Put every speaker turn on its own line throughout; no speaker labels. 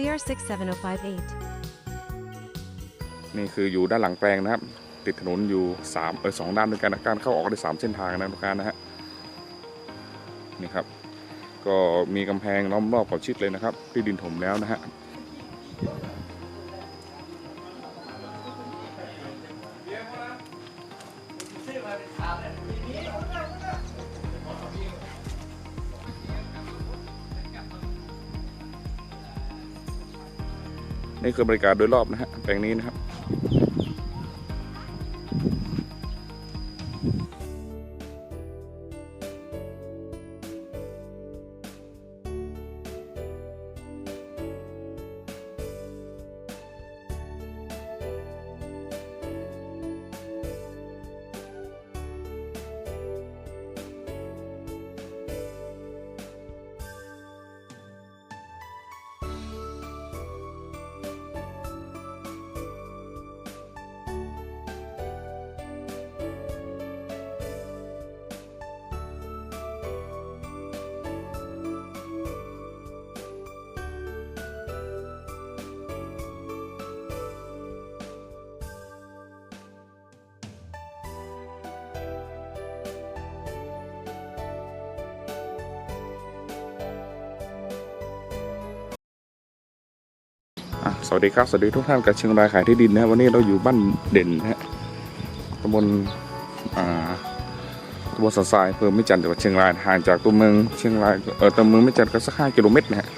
CR67058.
นี่คืออยู่ด้านหลังแปลงนะครับ ติดถนนอยู่สามเออสองด้านด้วยกันนะการเข้าออกได้สามเส้นทางนะทุกการนะฮะนี่ครับ ก็มีกำแพงล้อมรอบขอบชิดเลยนะครับที่ดินถมแล้วนะฮะ นี่คือบรรยากาศโดยรอบนะฮะแปลงนี้นะครับ สวัสดีครับ สวัสดีทุกท่านกับเชียงรายขายที่ดินนะวันนี้เราอยู่บ้านเด่นนะฮะตำบลอ่าตำบลสันทรายอำเภอไม่จันทร์จังหวัดเชียงรายห่างจากตัวเมืองเชียงรายเออตัวเมืองไม่จันทร์ก็สักห้ากิโลเมตรนะฮะ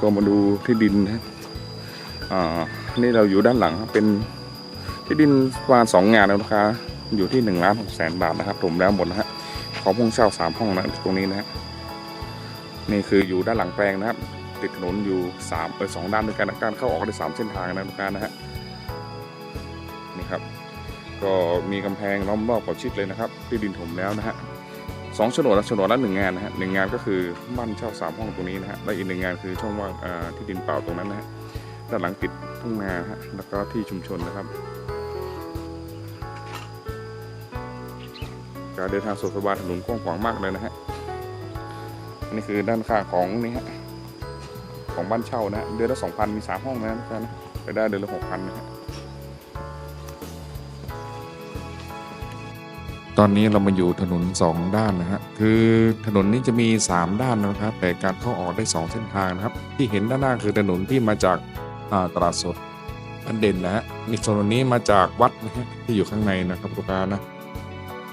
ก็มาดูที่ดินนะฮะอ่านี่เราอยู่ด้านหลังครับเป็นที่ดินประมาณสองงานนะราคาอยู่ที่หนึ่งล้านหกแสนบาทนะครับผมแล้วหมดนะฮะขอพงเช่าสามห้องนะตรงนี้นะฮะนี่คืออยู่ด้านหลังแปลงนะครับ ติดถนนอยู่สามเออสองด้านด้วยกันการเข้าออกได้สามเส้นทางนะทุกการนะฮะนี่ครับ ก็มีกำแพงล้อมรอบขอบชิดเลยนะครับ ที่ดินถมแล้วนะฮะสองโฉนดละโฉนดละหนึ่งงานนะฮะหนึ่งงานก็คือบ้านเช่าสามห้องตรงนี้นะฮะและอีกหนึ่งงานคือช่องว่างที่ดินเปล่าตรงนั้นนะฮะด้านหลังติดทุ่งนาฮะแล้วก็ที่ชุมชนนะครับ การเดินทางสะดวกสบายถนนกว้างขวางมากเลยนะฮะนี่คือด้านข้างของนี่ฮะ ของบ้านเช่านะฮะเดือนละสองพันมีสามห้องนะทุกท่านะไปได้เดือนละหกพันนะฮะตอนนี้เรามาอยู่ถนนสองด้านนะฮะคือถนนนี้จะมีสามด้านนะครับ แต่การเข้าออกได้สองเส้นทางนะครับ ที่เห็นด้านหน้าคือถนนที่มาจากาตลาดสดอันเด่นนะฮะนี่ถนนนี้มาจากวัดนะฮะที่อยู่ข้างในนะครับลูกค้านะ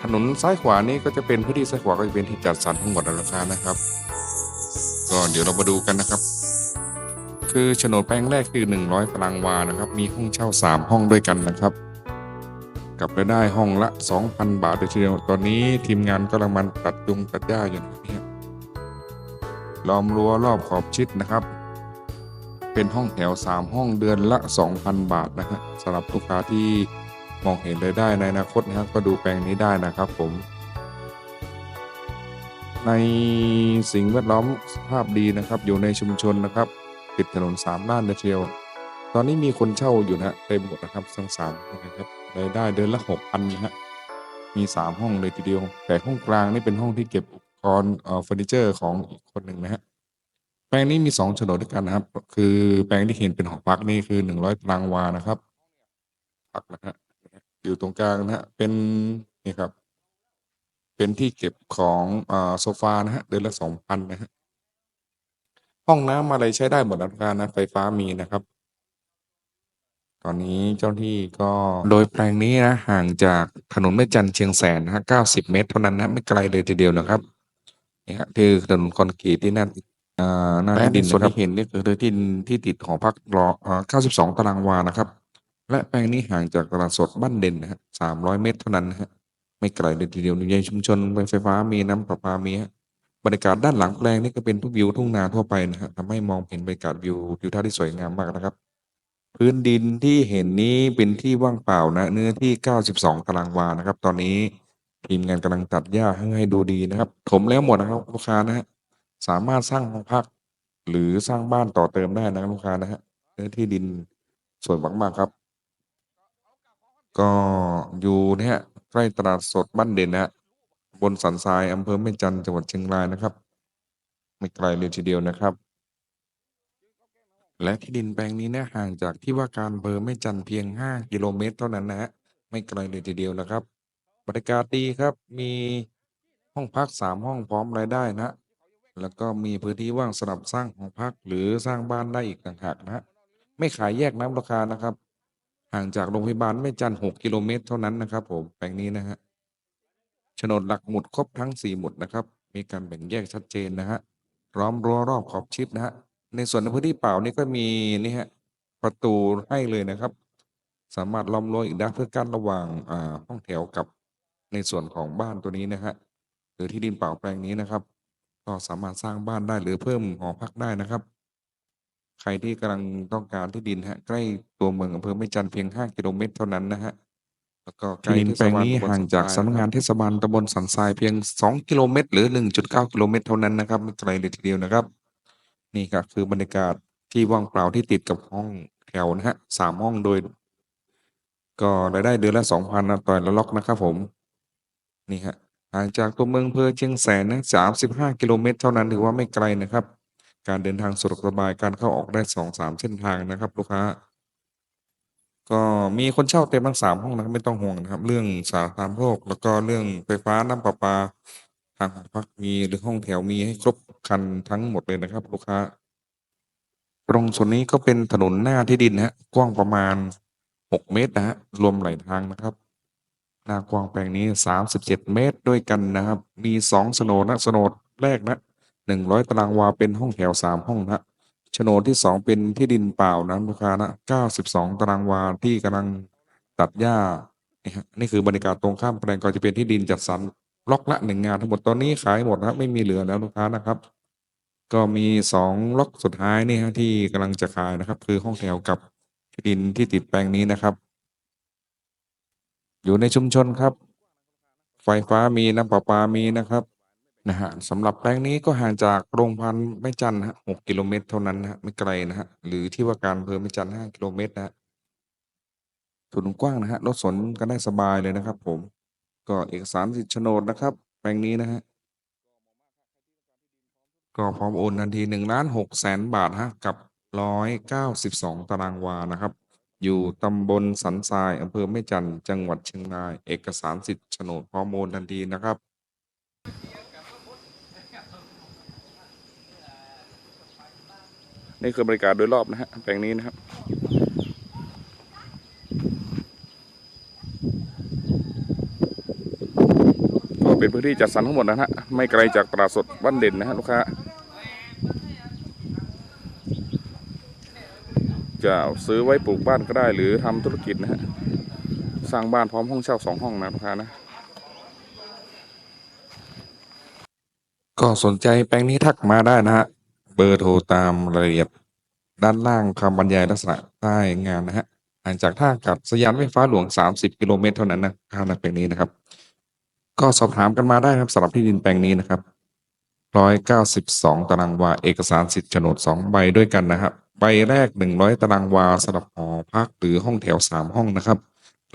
ถนนซ้ายขวานี้ก็จะเป็นพื้นที่ซ้ายขวาก็จะเป็นที่จัดสรรทั้งหมดนะลูกค้านะครับ ก็เดี๋ยวเรามาดูกันนะครับ คือโฉนดแปลงแรกคือ 100ตารางวานะครับ มีห้องเช่า 3 ห้องด้วยกันนะครับกับรายได้ห้องละ 2,000 บาทโดยทีเดียวตอนนี้ทีมงานกำลังมันตัดยุงตัดหญ้าอยู่นะครับล้อมรั้วรอบขอบชิดนะครับ เป็นห้องแถว 3 ห้องเดือนละ 2,000 บาทนะฮะสำหรับลูกค้าที่มองเห็นรายได้ในอนาคตนะครับก็ดูแปลงนี้ได้นะครับผม ในสิ่งแวดล้อมสภาพดีนะครับ อยู่ในชุมชนนะครับ ติดถนนสามด้านเลยทีเดียว ตอนนี้มีคนเช่าอยู่นะฮะเต็มหมดนะครับทั้งสามนะครับรายได้เดือนละหกพันนะฮะมีสามห้องเลยทีเดียว แต่ห้องกลางนี่เป็นห้องที่เก็บอุปกรณ์เอ่อเฟอร์นิเจอร์ของอีกคนหนึ่งนะฮะแปลงนี้มีสองโฉนดด้วยกันนะครับ คือแปลงที่เห็นเป็นหอพักนี่คือหนึ่งร้อยตารางวานะครับพักนะฮะอยู่ตรงกลางนะฮะเป็นนี่ครับ เป็นที่เก็บของอโซฟานะฮะเดือนละสองพันนะฮะ ห้องน้ำอะไรใช้ได้หมดนะทุกการนะไฟฟ้ามีนะครับ ตอนนี้เจ้าหน้าที่ก็โดยแปลงนี้นะห่างจากถนนแม่จันทร์เชียงแสนนะฮะ90เมตรเท่านั้นนะไม่ไกลเลยทีเดียวนะครับนี่ฮะคือถนนคอนกรีตที่นั่นอ่าหน้าที่ดินส่วนที่เห็นนี่คือที่ดินที่ติดหอพักรออ่า92ตารางวานะครับ และแปลงนี้ห่างจากตลาดสดบ้านเด่นนะฮะ300เมตรเท่านั้นนะฮะไม่ไกลเลยทีเดียวอยู่ในชุมชนไฟฟ้ามีน้ำประปามีฮะ บรรยากาศด้านหลังแปลงนี่ก็เป็นทุกวิวทุ่งนาทั่วไปนะฮะทำให้มองเห็นบรรยากาศวิวทิวทัศน์ที่สวยงามมากนะครับ พื้นดินที่เห็นนี้เป็นที่ว่างเปล่านะเนื้อที่ 92 ตารางวานะครับ ตอนนี้ทีมงานกำลังตัดหญ้าให้ให้ดูดีนะครับ ถมแล้วหมดนะครับลูกค้านะฮะสามารถสร้างห้องพัก หรือสร้างบ้านต่อเติมได้นะครับลูกค้านะฮะเนื้อที่ดินสวยมากๆครับ ก็อยู่เนี่ยใกล้ตลาดสดบ้านเด่นนะฮะ บนสันทรายอำเภอแม่จันจังหวัดเชียงรายนะครับ ไม่ไกลเลยทีเดียวนะครับ และที่ดินแปลงนี้เนี่ยห่างจากที่ว่าการอำเภอแม่จันเพียง 5 กิโลเมตร เท่านั้นนะฮะไม่ไกลเลยทีเดียวนะครับ บรรยากาศดีครับมีห้องพัก3ห้องพร้อมรายได้นะ แล้วก็มีพื้นที่ว่างสำหรับสร้างหองพักหรือสร้างบ้านได้อีกต่างหากนะฮะไม่ขายแยกน้ำราคานะครับ ห่างจากโรงพยาบาลแม่จันทร์6กิโลเมตรเท่านั้นนะครับผมแปลงนี้นะฮะ โฉนดหลักหมุดครบทั้ง 4 หมุดนะครับ มีการแบ่งแยกชัดเจนนะฮะล้อมรั้วรอบขอบชิดนะฮะในส่วนในพื้นที่เปล่านี่ก็มีนี่ฮะประตูให้เลยนะครับ สามารถล้อมรั้วอีกด้านเพื่อกั้นระหว่างอ่าห้องแถวกับในส่วนของบ้านตัวนี้นะฮะหรือที่ดินเปล่าแปลงนี้นะครับ ก็สามารถสร้างบ้านได้หรือเพิ่มหอพักได้นะครับ ใครที่กำลังต้องการที่ดินฮะใกล้ตัวเมืองอำเภอแม่จันเพียง 5 กิโลเมตรเท่านั้นนะฮะ แล้วก็ใกล้
ที่ดินแปลงนี้
เทศบล
ห่างจาก
ตำบลสันทรย
สำนักงานเทศบาลตำบลสันทรายเพียง 2 กิโลเมตร หรือ 1.9 กิโลเมตรเท่านั้นนะครับไม่ไกลเลยทีเดียวนะครับ
นี่ครับคือบรรยากาศที่ว่างเปล่าที่ติดกับห้องแถวนะฮะสามห้องโดย ก็รายได้เดือนละสองพันต่อละล็อกนะครับผม นี่ฮะห่างจากตัวเมืองอำเภอเชียงแสนนะสามสิบห้ากิโลเมตรเท่านั้นถือว่าไม่ไกลนะครับ การเดินทางสะดวกสบายการเข้าออกได้สองสามเส้นทางนะครับ ลูกค้า ก็มีคนเช่าเต็มทั้งสามห้องนะครับไม่ต้องห่วงนะครับ เรื่องสาธารณโภคแล้วก็เรื่องไฟฟ้าน้ำประปาทางหอพักมีหรือห้องแถวมีให้ครบครันทั้งหมดเลยนะครับ ลูกค้า ตรงส่วนนี้ก็เป็นถนนหน้าที่ดินนะฮะกว้างประมาณหกเมตรนะฮะรวมหลายทางนะครับหน้ากว้างแปลงนี้สามสิบเจ็ดเมตรด้วยกันนะครับ มีสองโฉนดนะโฉนดแรกนะหนึ่งร้อยตารางวาเป็นห้องแถวสามห้องนะ โฉนดที่สองเป็นที่ดินเปล่านะลูกค้านะเก้าสิบสองตารางวาที่กำลังตัดหญ้านี่คือบรรยากาศตรงข้ามแปลงก็จะเป็นที่ดินจัดสรรล็อกละหนึ่งงานทั้งหมดตอนนี้ขายหมดนะครับไม่มีเหลือแล้วลูกค้านะครับ ก็มีสองล็อกสุดท้ายนี่ฮะที่กำลังจะขายนะครับ คือห้องแถวกับที่ดินที่ติดแปลงนี้นะครับ อยู่ในชุมชนครับ ไฟฟ้ามีน้ำประปามีนะครับ นะฮะ สำหรับแปลงนี้ก็ห่างจากโรงพยาบาลแม่จันทร์นะฮะหกกิโลเมตรเท่านั้นนะฮะไม่ไกลนะฮะหรือที่ว่าการอำเภอแม่จันทร์ห้ากิโลเมตรนะฮะถนนกว้างนะฮะ รถสนกันได้สบายเลยนะครับผม ก็เอกสารสิทธิ์โฉนดนะครับ แปลงนี้นะฮะ ก็พร้อมโอนทันทีหนึ่งล้านหกแสนบาทฮะ กับร้อยเก้าสิบสองตารางวานะครับ อยู่ตำบลสันทรายอำเภอแม่จันทร์ จังหวัดเชียงราย เอกสารสิทธิ์โฉนดพร้อมโอนทันทีนะครับ นี่คือบริการโดยรอบนะฮะแปลงนี้นะครับก็เป็นพื้นที่จัดสรรทั้งหมดนะฮะไม่ไกลจากตลาดสดบ้านเด่นนะฮะลูกค้าจะซื้อไว้ปลูกบ้านก็ได้หรือทำธุรกิจนะฮะสร้างบ้านพร้อมห้องเช่าสองห้องนะลูกค้านะก็สนใจแปลงนี้ทักมาได้นะฮะ เบอร์โทรตามรายละเอียด ด้านล่างคำบรรยายลักษณะใต้งานนะฮะห่างจากท่าอากาศยานไฟฟ้าหลวง 30 กิโลเมตรเท่านั้นนะข้างในแปลงนี้นะครับ ก็สอบถามกันมาได้ครับสำหรับที่ดินแปลงนี้นะครับร้อยเก้าสิบสองตารางวา เอกสารสิทธิ์โฉนดสองใบด้วยกันนะครับใบแรกหนึ่งร้อยตารางวาสำหรับหอพักหรือห้องแถวสามห้องนะครับ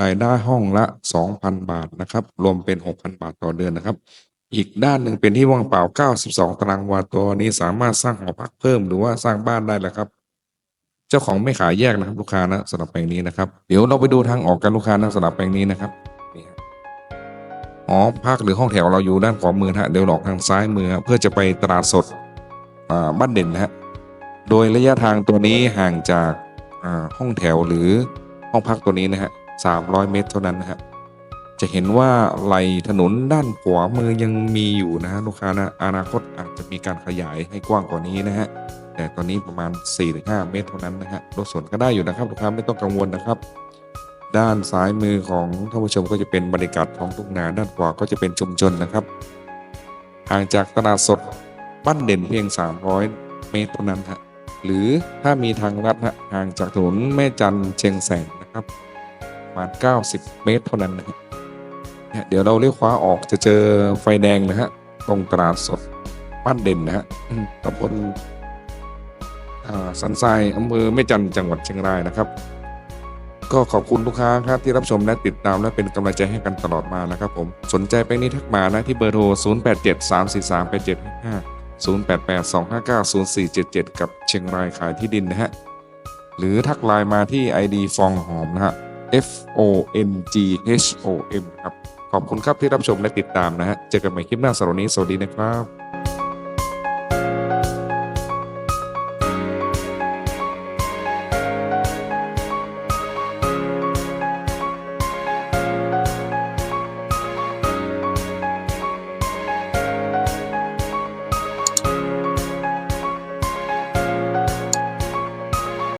รายได้ห้องละสองพันบาทนะครับ รวมเป็นหกพันบาทต่อเดือนนะครับ อีกด้านหนึ่งเป็นที่ว่างเปล่าเก้าสิบสองตารางวาตัวนี้สามารถสร้างหอพักเพิ่มหรือว่าสร้างบ้านได้แล้วครับ เจ้าของไม่ขายแยกนะครับลูกค้านะสำหรับแปลงนี้นะครับ เดี๋ยวเราไปดูทางออกกันลูกค้านะสำหรับแปลงนี้นะครับหอพักหรือห้องแถวเราอยู่ด้านขวามือฮะเดี๋ยวหลอกทางซ้ายมือเพื่อจะไปตลาดสดบ้านเด่นนะฮะโดยระยะทางตัวนี้ห่างจากห้องแถวหรือห้องพักตัวนี้นะฮะสามร้อยเมตรเท่านั้นนะฮะ จะเห็นว่าไหลถนนด้านขวามือยังมีอยู่นะฮะลูกค้านะอนาคตอาจจะมีการขยายให้กว้างกว่านี้นะฮะแต่ตอนนี้ประมาณ 4-5 เมตรเท่านั้นนะฮะรถสวนก็ได้อยู่นะครับลูกค้าไม่ต้องกังวลนะครับด้านซ้ายมือของท่านผู้ชมก็จะเป็นบรรยากาศท้องทุ่งนาด้านขวาก็จะเป็นชุมชนนะครับห่างจากตลาดสดบ้านเด่นเพียง 300 เมตรเท่านั้นฮะหรือถ้ามีทางลัดฮะห่างจากถนนแม่จันเชียงแสนนะครับประมาณ 90 เมตรเท่านั้นนะฮะ เนี่ยเดี๋ยวเราเลี้ยวขวาออกจะเจอไฟแดงนะฮะ ตรงตลาดสดบ้านเด่นนะฮะอืมตำบลอ่าสันทรายอำเภอแม่จันทร์จังหวัดเชียงรายนะครับ ก็ขอบคุณลูกค้าครับที่รับชมและติดตามและเป็นกำลังใจให้กันตลอดมานะครับผม สนใจไปนี้ทักมานะที่เบอร์โทร 0 8 7 3 4 3 8 7 5 0 8 8 2 5 9 0 4 7 7 กับเชียงรายขายที่ดินนะฮะ หรือทักไลน์มาที่ ID ฟองหอมนะฮะ F O N G H O M ครับ ขอบคุณครับที่รับชมและติดตามนะฮะเจอกันใหม่คลิปหน้าสำหรับนี้สวัสดีนะครับ